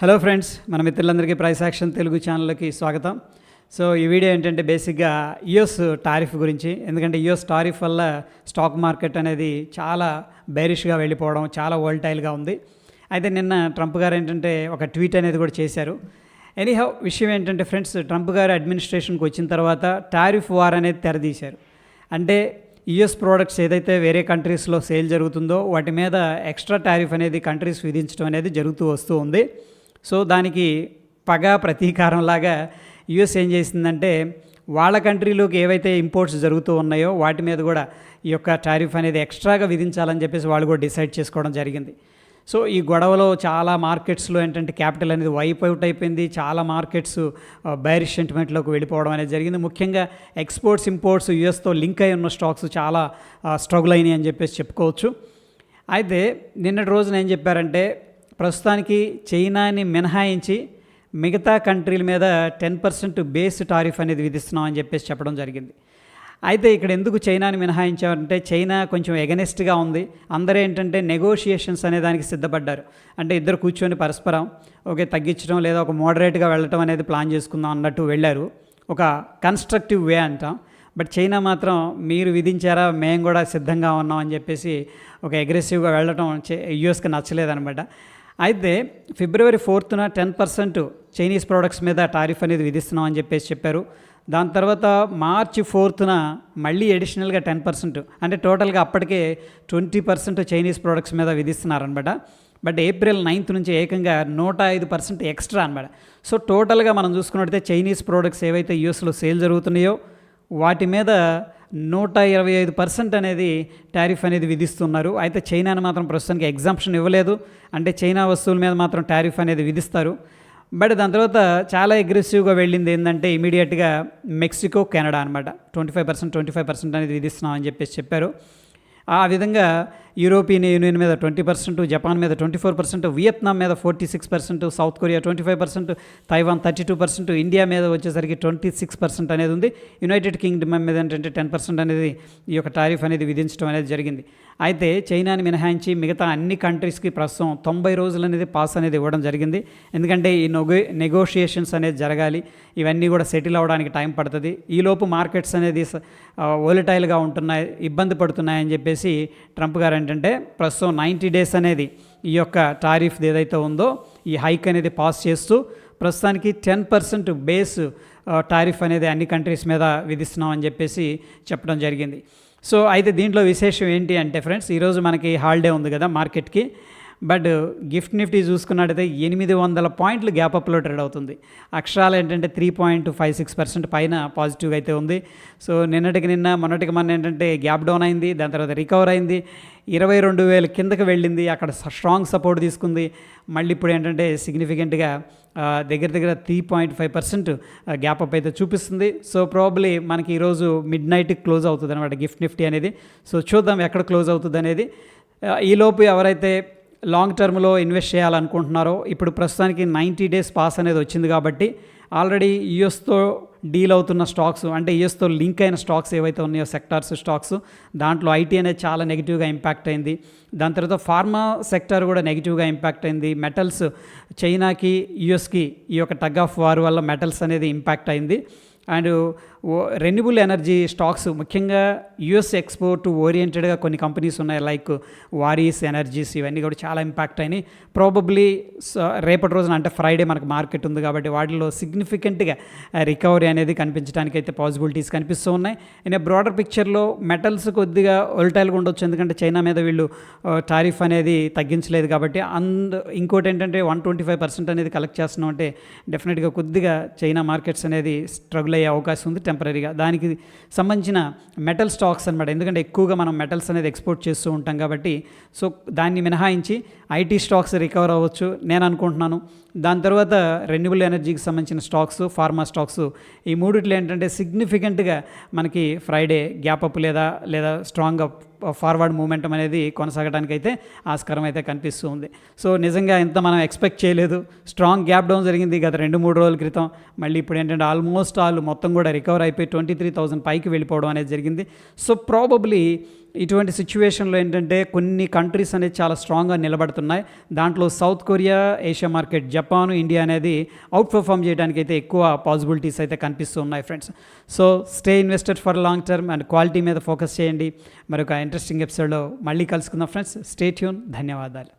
Hello friends మన మిత్రులందరికీ price action Telugu ఛానల్కి స్వాగతం. సో ఈ వీడియో ఏంటంటే బేసిక్గా యుఎస్ టారిఫ్ గురించి. ఎందుకంటే యుఎస్ టారిఫ్ వల్ల స్టాక్ మార్కెట్ అనేది చాలా బేరిష్గా వెళ్ళిపోవడం చాలా వోల్టైల్గా ఉంది. అయితే నిన్న ట్రంప్ గారు ఏంటంటే ఒక ట్వీట్ అనేది కూడా చేశారు. ఎనీహౌ విషయం ఏంటంటే ఫ్రెండ్స్ ట్రంప్ గారు అడ్మినిస్ట్రేషన్కి వచ్చిన తర్వాత టారిఫ్ వార్ అనేది తెరదీశారు. అంటే యుఎస్ ప్రోడక్ట్స్ ఏదైతే వేరే కంట్రీస్లో సేల్ జరుగుతుందో వాటి మీద ఎక్స్ట్రా టారిఫ్ అనేది కంట్రీస్ విధించడం అనేది జరుగుతూ వస్తూ ఉంది. సో దానికి పగ ప్రతీకారం లాగా యుఎస్ ఏం చేసిందంటే వాళ్ళ కంట్రీలోకి ఏవైతే ఇంపోర్ట్స్ జరుగుతూ ఉన్నాయో వాటి మీద కూడా ఈ యొక్క టారిఫ్ అనేది ఎక్స్ట్రాగా విధించాలని చెప్పేసి వాళ్ళు కూడా డిసైడ్ చేసుకోవడం జరిగింది. సో ఈ గొడవలో చాలా మార్కెట్స్లో ఏంటంటే క్యాపిటల్ అనేది వైప్ అవుట్ అయిపోయింది. చాలా మార్కెట్స్ బైరిష్ సెంటిమెంట్లోకి వెళ్ళిపోవడం అనేది జరిగింది. ముఖ్యంగా ఎక్స్పోర్ట్స్ ఇంపోర్ట్స్ యుఎస్తో లింక్ అయి ఉన్న స్టాక్స్ చాలా స్ట్రగుల్ అయినాయి అని చెప్పేసి చెప్పుకోవచ్చు. అయితే నిన్నటి రోజున ఏం చెప్పారంటే ప్రస్తుతానికి చైనాని మినహాయించి మిగతా కంట్రీల మీద టెన్ పర్సెంట్ బేస్ టారిఫ్ అనేది విధిస్తున్నాం అని చెప్పేసి చెప్పడం జరిగింది. అయితే ఇక్కడ ఎందుకు చైనాని మినహాయించామంటే చైనా కొంచెం ఎగనెస్ట్గా ఉంది. అందరూ ఏంటంటే నెగోషియేషన్స్ అనే దానికి సిద్ధపడ్డారు. అంటే ఇద్దరు కూర్చొని పరస్పరం ఓకే తగ్గించడం లేదా ఒక మోడరేట్గా వెళ్ళటం అనేది ప్లాన్ చేసుకుందాం అన్నట్టు వెళ్ళారు. ఒక కన్స్ట్రక్టివ్ వే అంటాం. బట్ చైనా మాత్రం మీరు విధించారా మేము కూడా సిద్ధంగా ఉన్నాం అని చెప్పేసి ఒక అగ్రెసివ్గా వెళ్ళటం యుఎస్కి నచ్చలేదనమాట అయితే ఫిబ్రవరి ఫోర్త్న టెన్ పర్సెంట్ చైనీస్ ప్రోడక్ట్స్ మీద టారిఫ్ అనేది విధిస్తున్నాం అని చెప్పేసి చెప్పారు. దాని తర్వాత మార్చి ఫోర్త్న మళ్ళీ అడిషనల్గా టెన్ పర్సెంట్ అంటే టోటల్గా అప్పటికే ట్వంటీ పర్సెంట్ చైనీస్ ప్రోడక్ట్స్ మీద విధిస్తున్నారనమాట. బట్ ఏప్రిల్ నైన్త్ నుంచి ఏకంగా నూట ఐదు పర్సెంట్ ఎక్స్ట్రా అనమాట. సో టోటల్గా మనం చూసుకున్నట్టయితే చైనీస్ ప్రోడక్ట్స్ ఏవైతే యూఎస్లో సేల్ జరుగుతున్నాయో వాటి మీద నూట ఇరవై ఐదు పర్సెంట్ అనేది టారిఫ్ అనేది విధిస్తున్నారు. అయితే చైనాని మాత్రం ప్రస్తుతానికి ఎగ్జాంప్షన్ ఇవ్వలేదు. అంటే చైనా వస్తువుల మీద మాత్రం టారిఫ్ అనేది విధిస్తారు. బట్ దాని తర్వాత చాలా అగ్రెసివ్గా వెళ్ళింది ఏంటంటే ఇమీడియట్గా మెక్సికో కెనడా అనమాట twenty five percent twenty five percent అనేది విధిస్తున్నామని చెప్పేసి చెప్పారు. ఆ విధంగా యూరోపియన్ యూనియన్ మీద ట్వంటీ పర్సెంట్ జపాన్ మీద ట్వంటీ ఫోర్ పర్సెంట్ వియత్నాం మీద forty six percent South Korea twenty five percent Taiwan thirty two percent India మీద వచ్చేసరికి ట్వంటీ సిక్స్ పర్సెంట్ అనేది ఉంది. యునైటెడ్ కింగ్డమ్ మీద ఏంటంటే టెన్ పర్సెంట్ అనేది ఈ యొక్క టారిఫ్ అనేది విధించడం అనేది జరిగింది. అయితే చైనాని మినహాయించి మిగతా అన్ని కంట్రీస్కి ప్రస్తుతం తొంభై రోజులు అనేది పాస్ అనేది ఇవ్వడం జరిగింది. ఎందుకంటే ఈ నొగో నెగోషియేషన్స్ అనేది జరగాలి. ఇవన్నీ కూడా సెటిల్ అవ్వడానికి టైం పడుతుంది. ఈలోపు మార్కెట్స్ అనేది ఓలిటైల్గా ఉంటున్నాయి ఇబ్బంది పడుతున్నాయని చెప్పేసి ట్రంప్ గారు ఏంటంటే ప్రస్తుతం నైంటీ డేస్ అనేది ఈ యొక్క టారిఫ్ ఏదైతే ఉందో ఈ హైక్ అనేది పాస్ చేస్తూ ప్రస్తుతానికి టెన్ పర్సెంట్ బేస్ టారిఫ్ అనేది అన్ని కంట్రీస్ మీద విధిస్తున్నాం అని చెప్పేసి చెప్పడం జరిగింది. సో అయితే దీంట్లో విశేషం ఏంటి అంటే ఫ్రెండ్స్ ఈరోజు మనకి హాలిడే ఉంది కదా మార్కెట్కి. బట్ గిఫ్ట్ నిఫ్టీ చూసుకున్నట్టయితే ఎనిమిది వందల పాయింట్లు గ్యాప్ అప్లో ట్రేడ్ అవుతుంది. అక్షరాలు ఏంటంటే three point five six percent పైన పాజిటివ్గా అయితే ఉంది. సో నిన్నటికి నిన్న మొన్నటికి మొన్న ఏంటంటే గ్యాప్ డౌన్ అయింది దాని తర్వాత రికవర్ అయింది. ఇరవై రెండు వేలు కిందకి వెళ్ళింది అక్కడ స్ట్రాంగ్ సపోర్ట్ తీసుకుంది. మళ్ళీ ఇప్పుడు ఏంటంటే సిగ్నిఫికెంట్గా దగ్గర దగ్గర three point five percent gap up అయితే చూపిస్తుంది. సో ప్రాబ్లీ మనకి ఈరోజు మిడ్ నైట్ క్లోజ్ అవుతుంది అనమాట గిఫ్ట్ నిఫ్టీ అనేది. సో చూద్దాం ఎక్కడ క్లోజ్ అవుతుంది అనేది ఈలోపు ఎవరైతే లాంగ్ టర్మ్లో ఇన్వెస్ట్ చేయాలనుకుంటున్నారో ఇప్పుడు ప్రస్తుతానికి నైంటీ డేస్ పాస్ అనేది వచ్చింది కాబట్టి ఆల్రెడీ యుఎస్తో డీల్ అవుతున్న స్టాక్స్ అంటే యుఎస్తో లింక్ అయిన స్టాక్స్ ఏవైతే ఉన్నాయో సెక్టార్స్ స్టాక్స్ దాంట్లో ఐటీ అనేది చాలా నెగిటివ్గా ఇంపాక్ట్ అయింది. దాని తర్వాత ఫార్మా సెక్టర్ కూడా నెగిటివ్గా ఇంపాక్ట్ అయింది. మెటల్స్ చైనాకి యుఎస్కి ఈ యొక్క టగ్ ఆఫ్ వార్ వల్ల మెటల్స్ అనేది ఇంపాక్ట్ అయింది. అండ్ రెన్యూబుల్ ఎనర్జీ స్టాక్స్ ముఖ్యంగా యుఎస్ ఎక్స్పోర్ట్ ఓరియంటెడ్గా కొన్ని కంపెనీస్ ఉన్నాయి లైక్ వారీస్ ఎనర్జీస్ ఇవన్నీ కూడా చాలా ఇంపాక్ట్ అయినాయి. ప్రాబబ్లీ రేపటి రోజున అంటే ఫ్రైడే మనకు మార్కెట్ ఉంది కాబట్టి వాటిలో సిగ్నిఫికెంట్గా రికవరీ అనేది కనిపించడానికి అయితే పాసిబిలిటీస్ కనిపిస్తూ ఉన్నాయి. ఇన్ బ్రాడర్ పిక్చర్లో మెటల్స్ కొద్దిగా ఒల్టైల్గా ఉండొచ్చు. ఎందుకంటే చైనా మీద వీళ్ళు టారిఫ్ అనేది తగ్గించలేదు కాబట్టి అండ్ ఇంకోటి ఏంటంటే వన్ ట్వంటీ ఫైవ్ పర్సెంట్ అనేది కలెక్ట్ చేస్తున్నాం అంటే డెఫినెట్గా కొద్దిగా చైనా మార్కెట్స్ అనేది స్ట్రగుల్ అయ్యే అవకాశం ఉంది. టెంపరీగా దానికి సంబంధించిన మెటల్ స్టాక్స్ అనమాట ఎందుకంటే ఎక్కువగా మనం మెటల్స్ అనేది ఎక్స్పోర్ట్ చేస్తూ ఉంటాం కాబట్టి సో దాన్ని మినహాయించి ఐటీ స్టాక్స్ రికవర్ అవ్వచ్చు నేను అనుకుంటున్నాను. దాని తర్వాత రెన్యూబుల్ ఎనర్జీకి సంబంధించిన స్టాక్స్ ఫార్మా స్టాక్స్ ఈ మూడిట్లో ఏంటంటే సిగ్నిఫికెంట్గా మనకి ఫ్రైడే గ్యాప్ అప్ లేదా లేదా స్ట్రాంగ్ అప్ ఫార్వర్డ్ మూమెంటం అనేది కొనసాగడానికి అయితే ఆస్కారం అయితే కనిపిస్తూ ఉంది సో నిజంగా ఇంత మనం ఎక్స్పెక్ట్ చేయలేదు. స్ట్రాంగ్ గ్యాప్ డౌన్ జరిగింది గత రెండు మూడు రోజుల క్రితం. మళ్ళీ ఇప్పుడు ఏంటంటే ఆల్మోస్ట్ ఆల్ మొత్తం కూడా రికవర్ అయిపోయి ట్వంటీ త్రీ థౌసండ్ పైకి వెళ్ళిపోవడం అనేది జరిగింది. సో ప్రాబబ్లీ ఇటువంటి సిచ్యువేషన్లో ఏంటంటే కొన్ని కంట్రీస్ అనేది చాలా స్ట్రాంగ్గా నిలబడుతున్నాయి. దాంట్లో South Korea Asia market Japan India అనేది అవుట్ పర్ఫామ్ చేయడానికి అయితే ఎక్కువ పాసిబిలిటీస్ అయితే కనిపిస్తూ ఉన్నాయి friends. So stay invested for long term and quality మీద ఫోకస్ చేయండి. మరొక ఇంట్రెస్టింగ్ ఎపిసోడ్లో మళ్ళీ కలుసుకుందాం ఫ్రెండ్స్. Stay tune. ధన్యవాదాలు.